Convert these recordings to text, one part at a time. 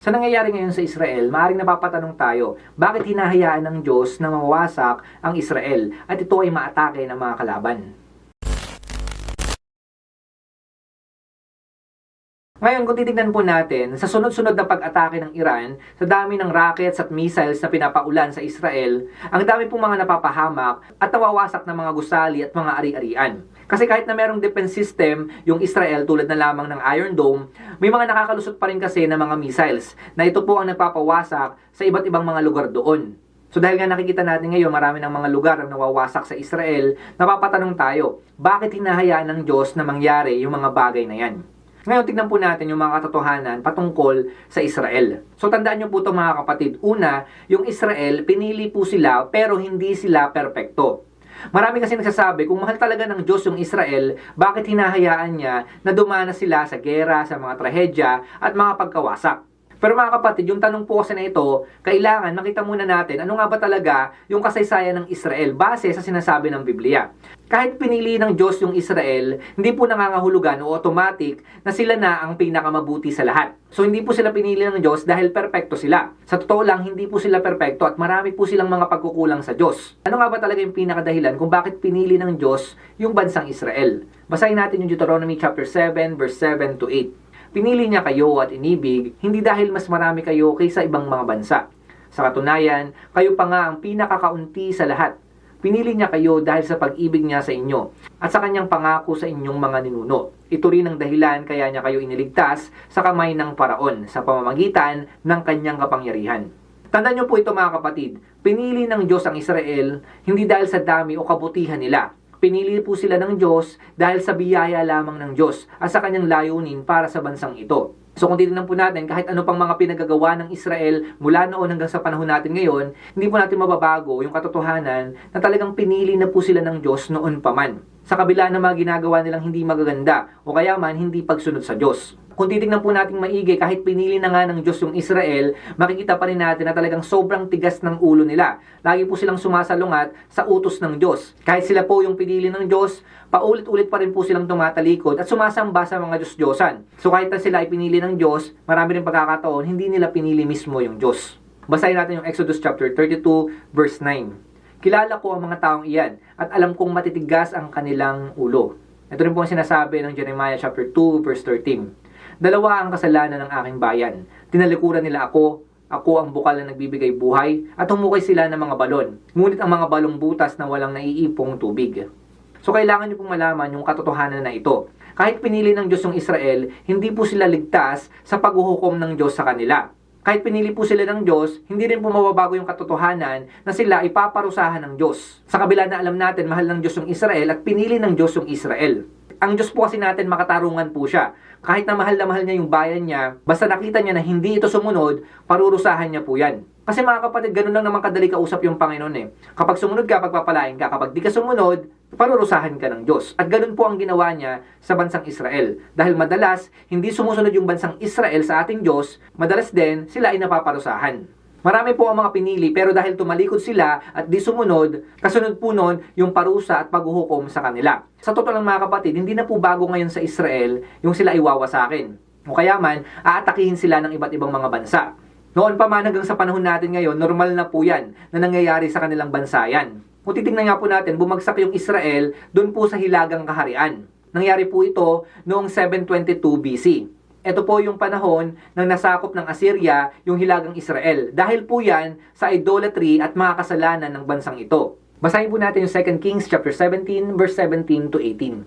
Sa nangyayari ngayon sa Israel, maaaring napapatanong tayo, bakit hinahayaan ng Diyos na mawasak ang Israel at ito ay maatake ng mga kalaban? Ngayon, kung titignan po natin, sa sunod-sunod na pag-atake ng Iran, sa dami ng rockets at missiles na pinapaulan sa Israel, ang dami pong mga napapahamak at nawawasak ng mga gusali at mga ari-arian. Kasi kahit na merong defense system, yung Israel tulad na lamang ng Iron Dome, may mga nakakalusot pa rin kasi ng mga missiles na ito po ang nagpapawasak sa iba't ibang mga lugar doon. So dahil nga nakikita natin ngayon marami ng mga lugar ang nawawasak sa Israel, napapatanong tayo, bakit hinahayaan ng Diyos na mangyari yung mga bagay na yan? Ngayon, tignan po natin yung mga katotohanan patungkol sa Israel. So, tandaan nyo po ito mga kapatid. Una, yung Israel, pinili po sila pero hindi sila perpekto. Marami kasi nagsasabi, kung mahal talaga ng Diyos yung Israel, bakit hinahayaan niya na dumana sila sa gera, sa mga trahedya, at mga pagkawasak? Pero mga kapatid, yung tanong po kasi na ito, kailangan makita muna natin ano nga ba talaga yung kasaysayan ng Israel base sa sinasabi ng Biblia. Kahit pinili ng Diyos yung Israel, hindi po nangangahulugan o automatic na sila na ang pinakamabuti sa lahat. So hindi po sila pinili ng Diyos dahil perpekto sila. Sa totoo lang, hindi po sila perpekto at marami po silang mga pagkukulang sa Diyos. Ano nga ba talaga yung pinakadahilan kung bakit pinili ng Diyos yung bansang Israel? Basahin natin yung Deuteronomy chapter 7 verse 7 to 8. Pinili niya kayo at inibig, hindi dahil mas marami kayo kaysa ibang mga bansa. Sa katunayan, kayo pa nga ang pinakakaunti sa lahat. Pinili niya kayo dahil sa pag-ibig niya sa inyo at sa kanyang pangako sa inyong mga ninuno. Ito rin ang dahilan kaya niya kayo iniligtas sa kamay ng paraon sa pamamagitan ng kanyang kapangyarihan. Tandaan niyo po ito mga kapatid, pinili ng Diyos ang Israel hindi dahil sa dami o kabutihan nila, Pinili po sila ng Diyos dahil sa biyaya lamang ng Diyos at sa kanyang layunin para sa bansang ito. So kung titignan po natin, kahit ano pang mga pinagagawa ng Israel mula noon hanggang sa panahon natin ngayon, hindi po natin mababago yung katotohanan na talagang pinili na po sila ng Diyos noon pa man. Sa kabila ng mga ginagawa nilang hindi magaganda o kaya man hindi pagsunod sa Diyos. Kung titignan po natin maigi, kahit pinili na nga ng Diyos yung Israel, makikita pa rin natin na talagang sobrang tigas ng ulo nila. Lagi po silang sumasalungat sa utos ng Diyos. Kahit sila po yung pinili ng Diyos, paulit-ulit pa rin po silang tumatalikod at sumasamba sa mga Diyos-Diyosan. So kahit na sila ay pinili ng Diyos, marami rin pagkakataon, hindi nila pinili mismo yung Diyos. Basahin natin yung Exodus chapter 32 verse 9. Kilala ko ang mga taong iyan at alam kong matitigas ang kanilang ulo. Ito rin po ang sinasabi ng Jeremiah chapter 2 verse 13. Dalawa ang kasalanan ng aking bayan. Tinalikuran nila ako, ako ang bukal na nagbibigay buhay, at humukay sila ng mga balon. Ngunit ang mga balong butas na walang naiipong tubig. So kailangan niyo pong malaman yung katotohanan na ito. Kahit pinili ng Diyos yung Israel, hindi po sila ligtas sa paghuhukom ng Diyos sa kanila. Kahit pinili po sila ng Diyos, hindi rin po mababago yung katotohanan na sila ipaparusahan ng Diyos. Sa kabila na alam natin, mahal ng Diyos yung Israel at pinili ng Diyos yung Israel ang Diyos po kasi natin makatarungan po siya. Kahit na mahal na mahal niya yung bayan niya, basta nakita niya na hindi ito sumunod, parurusahan niya po yan. Kasi mga kapatid, ganun lang naman kadali kausap yung Panginoon eh. Kapag sumunod ka, pagpapalain ka. Kapag di ka sumunod, parurusahan ka ng Diyos. At ganun po ang ginawa niya sa bansang Israel. Dahil madalas, hindi sumusunod yung bansang Israel sa ating Diyos, madalas din sila ay napaparusahan. Marami po ang mga pinili pero dahil tumalikod sila at di sumunod, kasunod po nun yung parusa at paghuhukom sa kanila. Sa totoo lang mga kapatid, hindi na po bago ngayon sa Israel yung sila iwawasakin. O kaya man, aatakihin sila ng iba't ibang mga bansa. Noon pa man hanggang sa panahon natin ngayon, normal na po yan na nangyayari sa kanilang bansa yan. Kung titignan nga po natin, bumagsak yung Israel doon po sa hilagang kaharian. Nangyari po ito noong 722 BC. Ito po yung panahon ng nasakop ng Assyria yung hilagang Israel. Dahil po yan sa idolatry at mga kasalanan ng bansang ito. Basahin po natin yung 2 Kings chapter 17 verse 17 to 18.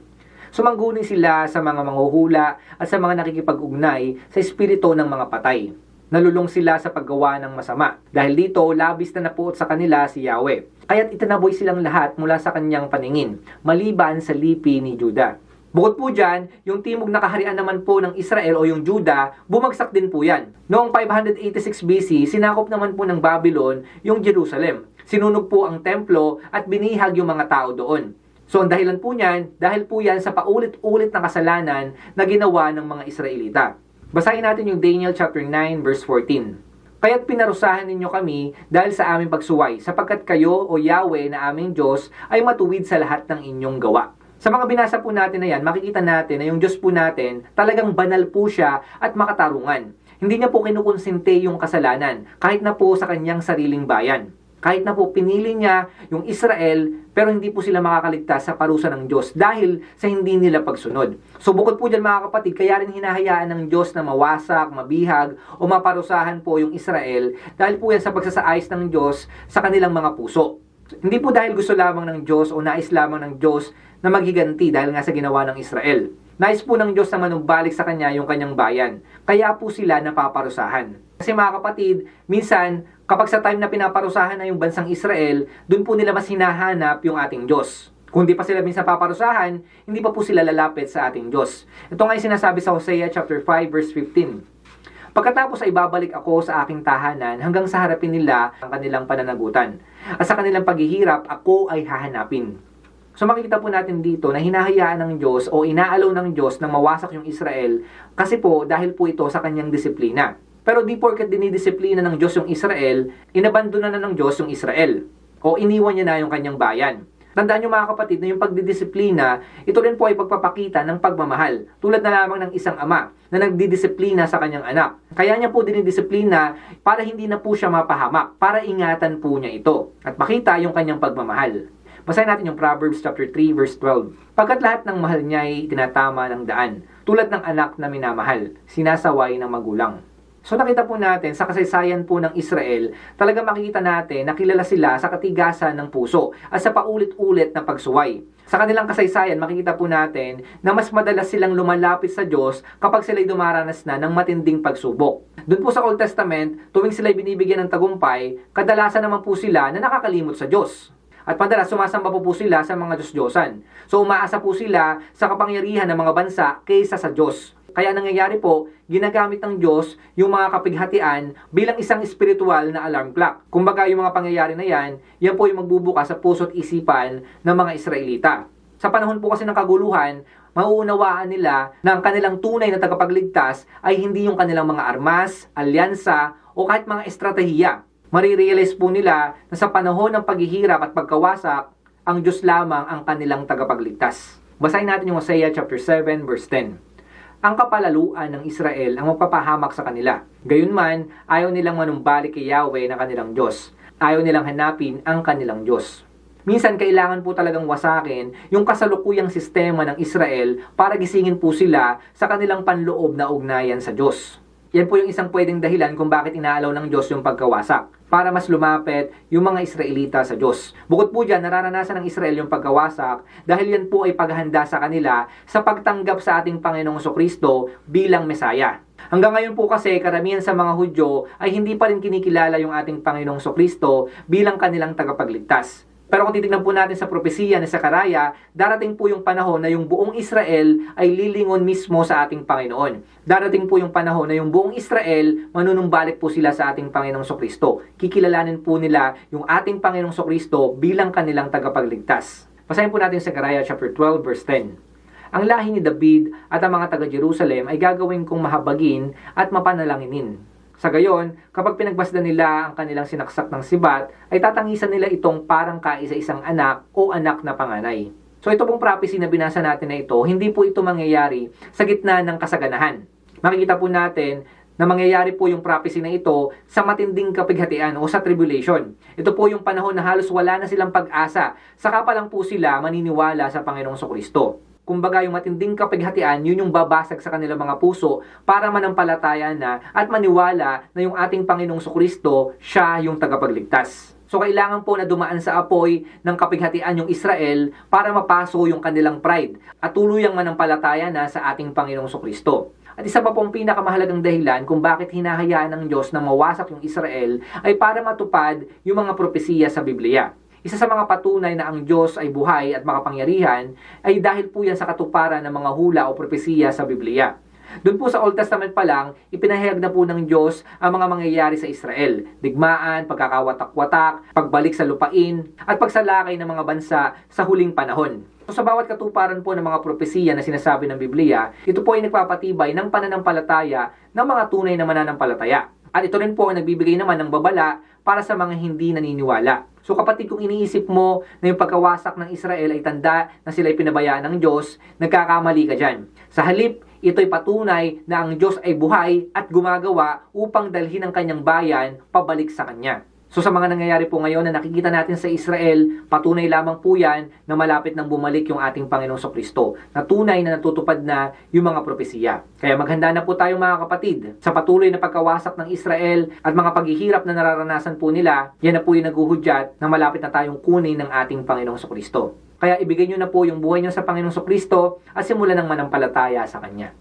Sumangguni sila sa mga manghuhula at sa mga nakikipag-ugnay sa espiritu ng mga patay. Nalulong sila sa paggawa ng masama. Dahil dito, labis na napuot sa kanila si Yahweh. Kaya't itinaboy silang lahat mula sa kanyang paningin, maliban sa lipi ni Judah. Bukod po dyan, yung timog na kaharian naman po ng Israel o yung Juda, bumagsak din po yan. Noong 586 BC, sinakop naman po ng Babylon yung Jerusalem. Sinunog po ang templo at binihag yung mga tao doon. So ang dahilan po niyan, dahil po yan sa paulit-ulit na kasalanan na ginawa ng mga Israelita. Basahin natin yung Daniel chapter 9 verse 14. Kaya't pinarusahan ninyo kami dahil sa aming pagsuway, sapagkat kayo o Yahweh na aming Diyos ay matuwid sa lahat ng inyong gawa. Sa mga binasa po natin na yan, makikita natin na yung Diyos po natin talagang banal po siya at makatarungan. Hindi niya po kinukonsente yung kasalanan, kahit na po sa kanyang sariling bayan. Kahit na po pinili niya yung Israel, pero hindi po sila makakaligtas sa parusa ng Diyos dahil sa hindi nila pagsunod. So bukod po dyan mga kapatid, kaya rin hinahayaan ng Diyos na mawasak, mabihag, o maparusahan po yung Israel dahil po yan sa pagsasaayos ng Diyos sa kanilang mga puso. Hindi po dahil gusto lamang ng Diyos o nais lamang ng Diyos na maghiganti dahil nga sa ginawa ng Israel. Nais po ng Diyos na manumbalik sa Kanya yung kanyang bayan. Kaya po sila napaparusahan. Kasi mga kapatid, minsan, kapag sa time na pinaparusahan na yung bansang Israel, dun po nila mas hinahanap yung ating Diyos. Kung di pa sila minsan paparusahan, hindi pa po sila lalapit sa ating Diyos. Ito nga yung sinasabi sa Hosea chapter 5 verse 15. Pagkatapos ay babalik ako sa aking tahanan hanggang sa harapin nila ang kanilang pananagutan. At sa kanilang paghihirap, ako ay hahanapin. So makikita po natin dito na hinahayaan ng Diyos o inaalaw ng Diyos na mawasak yung Israel kasi po dahil po ito sa kanyang disiplina. Pero di porket dinidisiplina ng Diyos yung Israel, inabandona na ng Diyos yung Israel. O iniwan niya na yung kanyang bayan. Tandaan nyo mga kapatid na yung pagdidisiplina, ito rin po ay pagpapakita ng pagmamahal. Tulad na lamang ng isang ama na nagdidisiplina sa kanyang anak. Kaya niya po dinidisiplina para hindi na po siya mapahamak, para ingatan po niya ito at makita yung kanyang pagmamahal. Basahin natin yung Proverbs chapter 3 verse 12. Pagkat lahat ng mahal niya ay tinatama ng daan, tulad ng anak na minamahal, sinasaway ng magulang. So nakita po natin sa kasaysayan po ng Israel, talaga makikita natin na kilala sila sa katigasan ng puso at sa paulit-ulit na pagsuway. Sa kanilang kasaysayan, makikita po natin na mas madalas silang lumalapit sa Diyos kapag sila'y dumaranas na ng matinding pagsubok. Doon po sa Old Testament, tuwing sila'y binibigyan ng tagumpay, kadalasan naman po sila na nakakalimot sa Diyos. At madalas sumasamba po po sila sa mga Diyos-Diyosan. So umaasa po sila sa kapangyarihan ng mga bansa kaysa sa Diyos. Kaya nangyayari po, ginagamit ng Diyos yung mga kapighatian bilang isang espiritual na alarm clock. Kumbaga yung mga pangyayari na yan, yan po yung magbubuka sa puso't isipan ng mga Israelita. Sa panahon po kasi ng kaguluhan, mauunawaan nila na ang kanilang tunay na tagapagligtas ay hindi yung kanilang mga armas, alyansa, o kahit mga estratehiya. Marirealize po nila na sa panahon ng paghihirap at pagkawasak, ang Diyos lamang ang kanilang tagapagligtas. Basahin natin yung Hosea chapter 7 verse 10 ang kapalaluan ng Israel ang magpapahamak sa kanila. Gayunman, ayaw nilang manumbalik kay Yahweh na kanilang Diyos. Ayaw nilang hanapin ang kanilang Diyos. Minsan kailangan po talagang wasakin yung kasalukuyang sistema ng Israel para gisingin po sila sa kanilang panloob na ugnayan sa Diyos. Yan po yung isang pwedeng dahilan kung bakit inaalaw ng Diyos yung pagkawasak para mas lumapit yung mga Israelita sa Diyos. Bukod po dyan, nararanasan ng Israel yung pagkawasak dahil yan po ay paghanda sa kanila sa pagtanggap sa ating Panginoong Kristo bilang Mesaya. Hanggang ngayon po kasi karamihan sa mga Hudyo ay hindi pa rin kinikilala yung ating Panginoong Kristo bilang kanilang tagapagligtas. Pero kung titignan po natin sa propesiya ni Sakaraya, darating po yung panahon na yung buong Israel ay lilingon mismo sa ating Panginoon. Darating po yung panahon na yung buong Israel, manunumbalik po sila sa ating Panginoong Sokristo. Kikilalanin po nila yung ating Panginoong Sokristo bilang kanilang tagapagligtas. Basahin po natin sa Sakaraya chapter 12 verse 10. Ang lahi ni David at ang mga taga-Jerusalem ay gagawin kong mahabagin at mapanalanginin sa gayon, kapag pinagbasdan nila ang kanilang sinaksak ng sibat, ay tatangisan nila itong parang kaisa-isang anak o anak na panganay. So ito pong prophecy na binasa natin na ito, hindi po ito mangyayari sa gitna ng kasaganahan. Makikita po natin na mangyayari po yung prophecy na ito sa matinding kapighatian o sa tribulation. Ito po yung panahon na halos wala na silang pag-asa. Saka pa lang po sila maniniwala sa Panginoong Kristo kumbaga yung matinding kapighatian, yun yung babasag sa kanilang mga puso para manampalataya na at maniwala na yung ating Panginoong Kristo, siya yung tagapagligtas. So kailangan po na dumaan sa apoy ng kapighatian yung Israel para mapaso yung kanilang pride at tuluyang manampalataya na sa ating Panginoong Kristo. At isa pa pong pinakamahalagang dahilan kung bakit hinahayaan ng Diyos na mawasak yung Israel ay para matupad yung mga propesiya sa Biblia. Isa sa mga patunay na ang Diyos ay buhay at makapangyarihan ay dahil po yan sa katuparan ng mga hula o propesiya sa Biblia. Doon po sa Old Testament pa lang, ipinahayag na po ng Diyos ang mga mangyayari sa Israel. Digmaan, pagkakawatak-watak, pagbalik sa lupain, at pagsalakay ng mga bansa sa huling panahon. So, sa bawat katuparan po ng mga propesiya na sinasabi ng Biblia, ito po ay nagpapatibay ng pananampalataya ng mga tunay na mananampalataya. At ito rin po ang nagbibigay naman ng babala para sa mga hindi naniniwala. So kapatid, kung iniisip mo na yung pagkawasak ng Israel ay tanda na sila ay pinabayaan ng Diyos, nagkakamali ka dyan. Sa halip, Ito'y patunay na ang Diyos ay buhay at gumagawa upang dalhin ang kanyang bayan pabalik sa Kanya. So sa mga nangyayari po ngayon na nakikita natin sa Israel, patunay lamang po yan na malapit nang bumalik yung ating Panginoong Kristo. Na tunay na natutupad na yung mga propesiya. Kaya maghanda na po tayong mga kapatid sa patuloy na pagkawasak ng Israel at mga paghihirap na nararanasan po nila, yan na po yung naguhudyat na malapit na tayong kunin ng ating Panginoong Kristo. Kaya ibigay nyo na po yung buhay nyo sa Panginoong Kristo at simulan ng manampalataya sa Kanya.